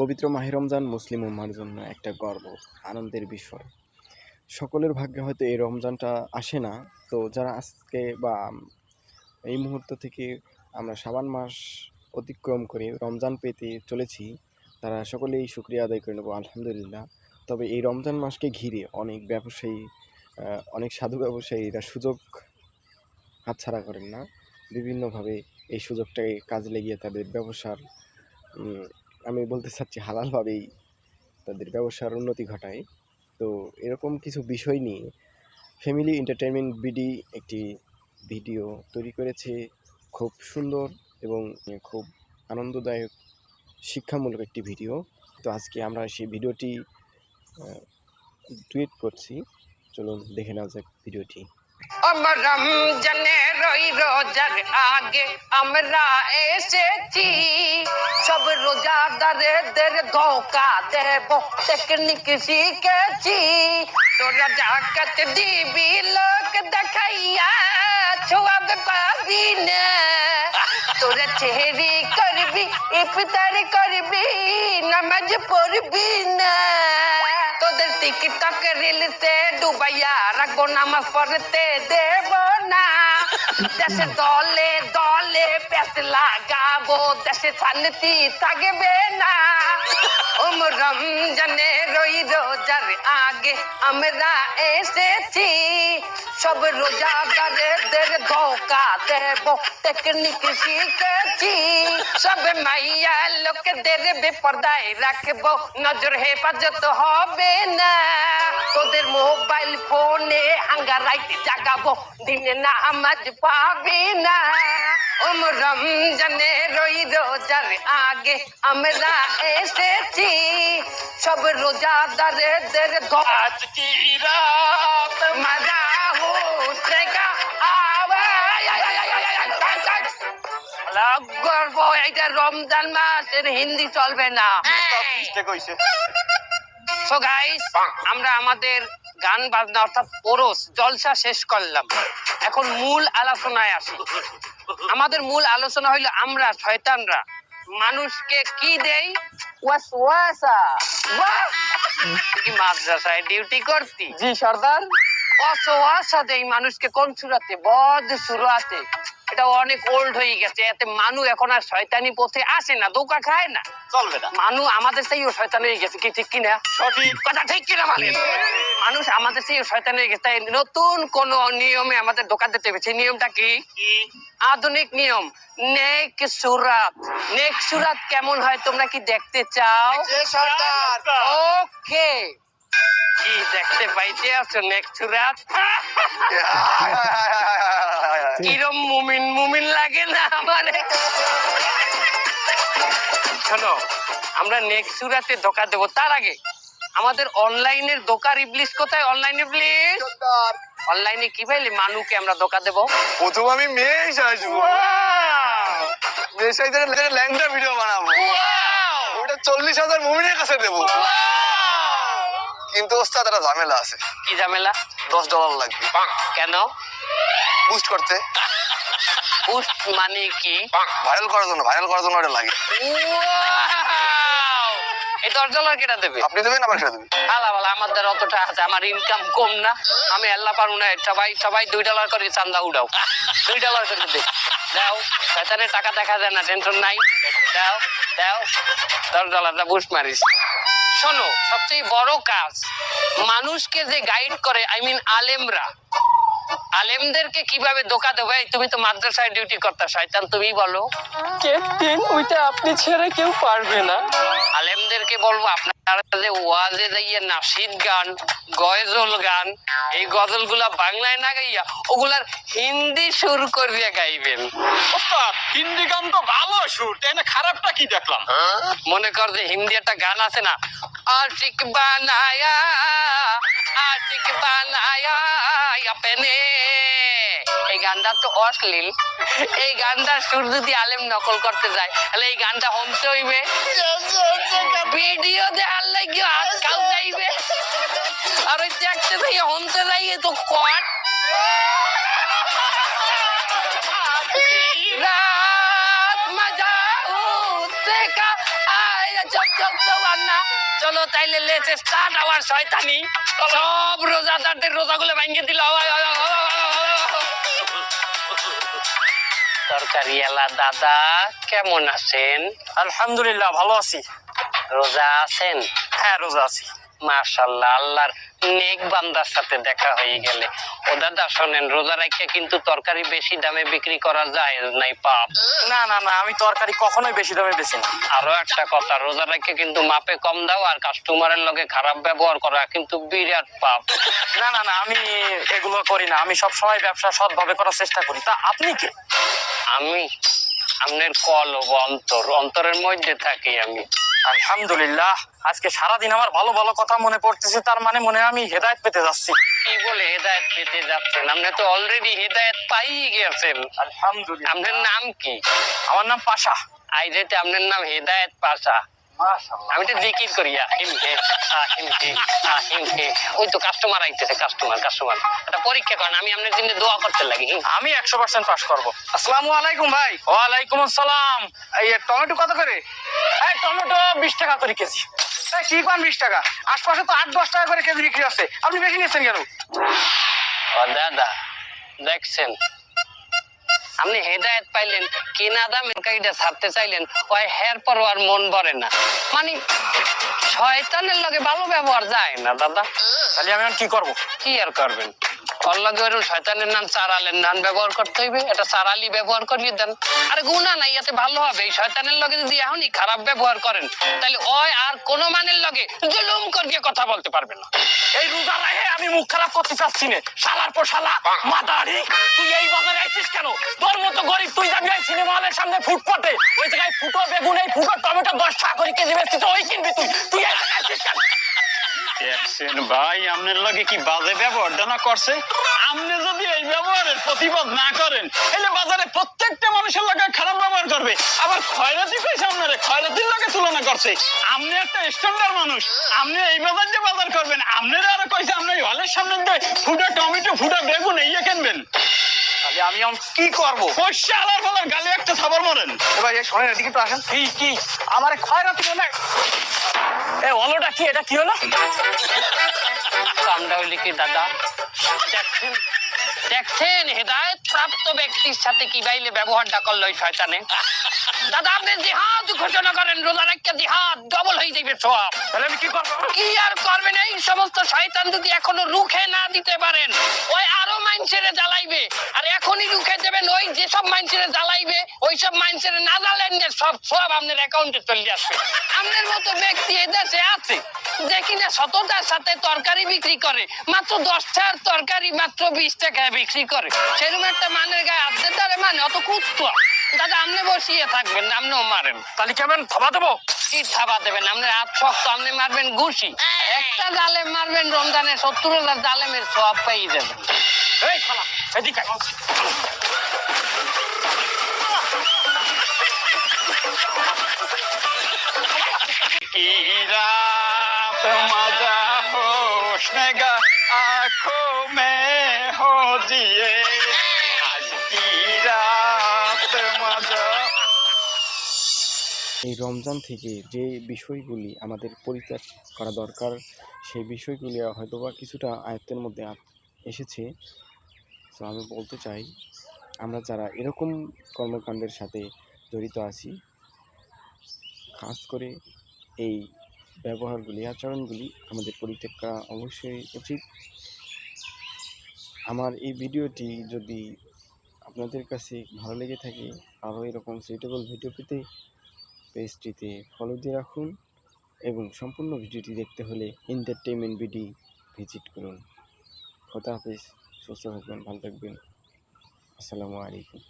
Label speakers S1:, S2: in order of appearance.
S1: পবিত্র মাহে রমজান মুসলিম উম্মার জন্য একটা গর্ব, আনন্দের বিষয়। সকলের ভাগ্যে হয়তো এই রমজানটা আসে না। তো যারা আজকে বা এই মুহূর্ত থেকে আমরা সাবান মাস অতিক্রম করে রমজান পেতে চলেছি, তারা সকলেই শুক্রিয়া আদায় করে নেব, আলহামদুলিল্লাহ। তবে এই রমজান মাসকে ঘিরে অনেক ব্যবসায়ী অনেক সাধু ব্যবসায়ীরা সুযোগ হাতছাড়া করেন না। বিভিন্নভাবে এই সুযোগটাকে কাজে লেগিয়ে তাদের ব্যবসার আমি বলতে চাচ্ছি হালালভাবেই তাদের ব্যবসার উন্নতি ঘটায়। তো এরকম কিছু বিষয় নিয়ে ফ্যামিলি এন্টারটেনমেন্ট বিডি একটি ভিডিও তৈরি করেছে খুব সুন্দর এবং খুব আনন্দদায়ক, শিক্ষামূলক একটি ভিডিও। তো আজকে আমরা সেই ভিডিওটি টুইট করছি। চলুন দেখে নেওয়া যাক ভিডিওটি।
S2: আমার রমজানে রই রোজার আগে আমরা এসেছি সব রোজাদারেদের ধোকা দেব টেকনিক শিখেছি তোরা জাকাত দিবি লোক দেখাইয়া ছোয়াব পাবি না তোরা চেহারি করবি ইফতার করবি নামাজ পড়বি না তোদের টিকটক রিলসে ডুবাইয়া রাখব নামাজ পড়তে দেব না। দেশে দলে দলে পেস লাগাবো, দেশে শান্তি থাকবে না। ওম রমজানে রই রোজার আগে আমরা এসেছি। সব রোজাদারেদের ধোকা দেব টেকনিক শিখেছি। সব মাইয়া লোকদের বেপরদায় রাখব, নজর হেফাজত হবে না। তোদের মোবাইল ফোনে হাঙ্গারাইতে জাগাবো, দিনে কাজ পাবে না। ওম রমজানে রই রোজার আগে আমরা এসেছি। সব রোজা
S3: আজ কি রাত
S2: মজা হোসেগা গর্ব এটা রমজান মাসের হিন্দি চলবে না। সো গাইস আমরা আমাদের গান বাজনা অর্থাৎ পরশ জলসা শেষ করলাম। এখন মূল আলোচনায় আসি। আমাদের মূল আলোচনা হইল আমরা শয়তানরা। মানুষকে কি দেই? ওয়াসওয়াসা। বাহ! কি মাদ্রাসায় ডিউটি করতি?
S4: জি সর্দার।
S2: অসওয়াসা দেই মানুষকে কোন সুরাতে? বদ সুরাতে। এটা অনেক ওল্ড হয়ে গেছে এতে মানু এখন আর শয়তানি পথে আসে না দোকা খায় না।
S3: চলবে না।
S2: মানু আমাদের সেই শয়তান হয়ে গেছে কি ঠিক কিনা
S3: সঠিক।
S2: কথা ঠিক কিনা মানে? মানুষ আমাদের সেই শয়তান হয়ে গেছে তাই নতুন কোন নিয়মে আমাদের দোকান দিতে হবে। সেই নিয়মটা কি? আধুনিক নিয়ম। নেক সুরাত। নেক সুরাত কেমন হয় তোমরা কি দেখতে চাও? ওকে। কি দেখতে পাইতে আছো কিরম মুমিন মুমিন লাগে না আমারে? শোনো আমরা নেক্সট সুরাতে ধোকা দেবো। তার আগে আমাদের অনলাইনের দোকান ইবলিশ কোথায়? অনলাইন অনলাইনে কি পাইলে মানুকে আমরা ধোকা দেবো।
S3: প্রথম আমি মেয়ে আসব মেয়ে সাইজে ল্যাংটা ভিডিও বানাবো। ওটা চল্লিশ হাজার মুমিনের কাছে দেবো। কিন্তু ওস্তাদ একটা ঝামেলা আছে।
S2: কি ঝামেলা?
S3: দশ ডলার লাগবে।
S2: কেন?
S3: বুস্ট করতে।
S2: পুস্ট মানে কি?
S3: ভাইরাল করার জন্য ভাইরাল করার জন্য ওটা লাগে।
S2: এই দশ ডলার কেটা দেবে?
S3: আপনি দেবেন আবার সেটা দেবেন।
S2: আলা বালা আমার দ্বারা অতটা আছে আমার ইনকাম কম না। আমি আল্লাহ পারু না সবাই সবাই দুই ডলার করে চান্দা উঠাও দুই ডলার করে দে। দাও শয়তানের টাকা দেখা যায় না টেনশন নাই। দাও দাও দশ ডলারটা বুস মারিস। শোনো সবচেয়ে বড় কাজ মানুষকে যে গাইড করে আই মিন আলেমরা আলেমদেরকে কীভাবে ধোকা দেবে? তুমি তো মাদ্রাসায় ডিউটি করতে শয়তান তুমি বলো।
S4: ক্যাপ্টেন ওইটা আপনি ছেড়ে কেউ পারবে না।
S2: আলেমদেরকে বলব আপনারা যে ওয়াজে যাইয়া নাসিদ গান গজল গান এই গজলগুলা বাংলায় না গাইয়া ওগুলার হিন্দি সুর করিয়া গাইবেন।
S5: ওস্তাদ হিন্দি গান তো ভালো সুর তাই না খারাপটা কি দেখলাম?
S2: মনে কর যে হিন্দি একটা গান আছে না? আশিক বানায়া আশিক বানায়া আপনে এই গানটা তো অশ্লীল। এই গানটা সুর যদি আলেম নকল করতে যায়, তাহলে এই গানটা হমতে হইবে। ভিডিও দেওয়ার লাগে হাত কাল যাইবে। আর ওই দেখতে হমতে যাইয়ে তো কট চলো তাইলে লেটে স্টার্ট আওয়ার শয়তানি। সব রোজাদারদের রোজাগুলো ভাঙিয়ে দিল। তরকারি এলা দাদা কেমন আছেন?
S4: আলহামদুলিল্লাহ ভালো আছি।
S2: রোজা আছেন?
S4: হ্যাঁ রোজা আছি।
S2: মাশাল্লাহ আল্লাহর নেক বান্দার সাথে দেখা হয়ে গেলে। ও দাদা শোনেন রোজা রাখিয়া কিন্তু তরকারি বেশি দামে বিক্রি করা যায় নাই পাপ।
S4: না না না আমি তরকারি কখনোই বেশি দামে বেশি না।
S2: আরও একটা কথা রোজা রাখিয়া কিন্তু মাপে কম দাও আর কাস্টমারের লগে খারাপ ব্যবহার করা কিন্তু বিরাট পাপ।
S4: না না না আমি এগুলো করি না। আমি সব সময় ব্যবসা সৎভাবে করার চেষ্টা করি। তা আপনি কি?
S2: আমি আপনার কলব অন্তর। অন্তরের মধ্যে থাকি আমি।
S4: আলহামদুলিল্লাহ আজকে সারাদিন আমার ভালো ভালো কথা মনে পড়তেছে তার মানে মনে হয় আমি হেদায়েত পেতে যাচ্ছি।
S2: কি বলে হেদায়ত পেতে যাচ্ছেন? আপনি তো অলরেডি হেদায়ত পাই গেছেন।
S4: আলহামদুলিল্লাহ।
S2: আপনার নাম কি?
S4: আমার নাম পাশা।
S2: আইজেতে আপনার নাম হেদায়ত পাশা। আমি তো জিকির করি ওই তো কাস্টমার আইতেছে কাস্টমার কাস্টমার এটা পরীক্ষা করেন আমি আপনার জন্য দোয়া করতে লাগি
S4: আমি একশো পার্সেন্ট পাস করব।
S3: আসসালামু আলাইকুম ভাই।
S4: ওয়ালাইকুম আসসালাম।
S3: এই টমেটো কত করে?
S4: এই টমেটো বিশ টাকা করে কেজি।
S3: কি পান বিশ টাকা? আশপাশে তো আট দশ টাকা করে কেজি বিক্রি আছে আপনি বেশি নিচ্ছেন কেন?
S2: ও দাদা দেখছেন? আপনি হেদায়ত পাইলেন কেনা দামে গাড়িটা ছাড়তে চাইলেন ওই হের পর আর মন ভরে না। মানে শয়তানের লগে ভালো ব্যবহার যায় না দাদা।
S4: তাহলে আমি কি করব?
S2: কি আর করবেন? ওর লগে ওরকম শয়তানের নাম নাম ব্যবহার করতে হইবে। এটা ব্যবহার করিয়ে দেন। আরে গুণা নাই, এতে ভালো হবে। এই শয়তানের লগে যদি এখনই খারাপ ব্যবহার করেন, তাহলে ওই আর কোনো মানের লগে জুলুম করিয়ে কথা বলতে পারবে না।
S4: এই রোজা রাহে আমি মুখ খারাপ করতে চাচ্ছি না। শালার পর শালা, মাদারি, তুই এই বাজারে আইছিস কেন? তোর মতো গরিব তুই যাবি এই সিনেমা হলের সামনে ফুটপাতে? ওই জায়গায় ফুটো বেগুন, এই ফুটো টমেটো দশ টাকা করে কেজি বেচছিস ওই কিনবি তুই। তুই এখানে আইছিস কেন?
S5: দেখছেন ভাই আপনার লগে কি বাজে ব্যবহারটা না করছে? আপনি যদি এই ব্যবহারের প্রতিবাদ না করেন, তাহলে বাজারে প্রত্যেকটা মানুষের লগে খারাপ ব্যবহার করবে। আবার খয়রাতি কইছে আপনারে, খয়রাতির লগে তুলনা করছে। আপনি একটা স্ট্যান্ডার্ড মানুষ আপনি এই বাজার যে বাজার করবেন আপনারা আরও কইছে আপনি হলের সামনে দিয়ে ফুটা টমেটো, ফুটা বেগুন, এই কিনবেন।
S3: তাহলে আমি এখন কি করব?
S5: পয়সা আলার ফালার গালে একটা সাবার মরেন।
S3: এবার এই শোনেন এদিকে তো আসেন।
S4: কি কি?
S3: আমার খয়রাতি মনে না
S4: এ অলোটা কি? এটা কি হলো?
S2: কামটা হইলে কি দাদা? দেখছেন দেখছেন হেদায়ত প্রাপ্ত ব্যক্তির সাথে কি বাইলে ব্যবহারটা করল শয়তানে? দাদা আপনি জিহাদ ঘোষণা করেন রোজা একটা জিহাদ ডবল হয়ে যাবে সব।
S4: তাহলে আমি কি করব?
S2: কি আর করবেন? এই সমস্ত শয়তান যদি এখনও রুখে না দিতে পারেন ওই আরও মাইনসেরে জ্বালাইবে। আর এখনই রুখে দেবেন ওই যেসব মাইনসেরে জ্বালাইবে ওই সব মাইনসেরে না জ্বালেন যে সব সব আপনার অ্যাকাউন্টে চলে আসবে। আপনার মতো ব্যক্তি এদেশে আছে যে কিনা সততার সাথে তরকারি বিক্রি করে মাত্র দশটার তরকারি মাত্র বিশ টাকায় বিক্রি করে সেরকম একটা মানের গায়ে আনতে তারে মানে অত কুত্তা দাদা আপনি বসিয়ে থাকবেন না আপনিও মারেন
S4: তাহলে কেমন থাবা দেবো
S2: কি থাবা দেবেন আপনার হাত শক্ত আপনি মারবেন ঘুষি একটা জালেম মারবেন রমজানে সত্তর হাজার জালেমের সব পেয়ে যাবেন
S4: এই শালা এদিকে আয়।
S5: की रात मजा होशनेगा आंखों में हो जिए आज की रात मजा
S1: এই রমজান থেকে যে বিষয়গুলি আমাদের পরিত্যাগ করা দরকার সেই বিষয়গুলি হয়তোবা কিছুটা আয়ত্তের মধ্যে আ- এসেছে তো আমি বলতে চাই আমরা যারা এরকম কর্মকাণ্ডের সাথে জড়িত আছি খাস করে এই ব্যবহারগুলি, আচরণগুলি আমাদের পরিত্যাগ করা অবশ্যই উচিত। আমার এই ভিডিওটি যদি আপনাদের কাছে ভালো লেগে থাকে, আরও এরকম সুইটেবল ভিডিও পেতে পেজটিতে ফলো দিয়ে রাখুন এবং সম্পূর্ণ ভিডিওটি দেখতে হলে এন্টারটেনমেন্ট বিডি ভিজিট করুন। খোদা হাফেজ, সুস্থ থাকবেন, ভালো থাকবেন। আসসালামু আলাইকুম।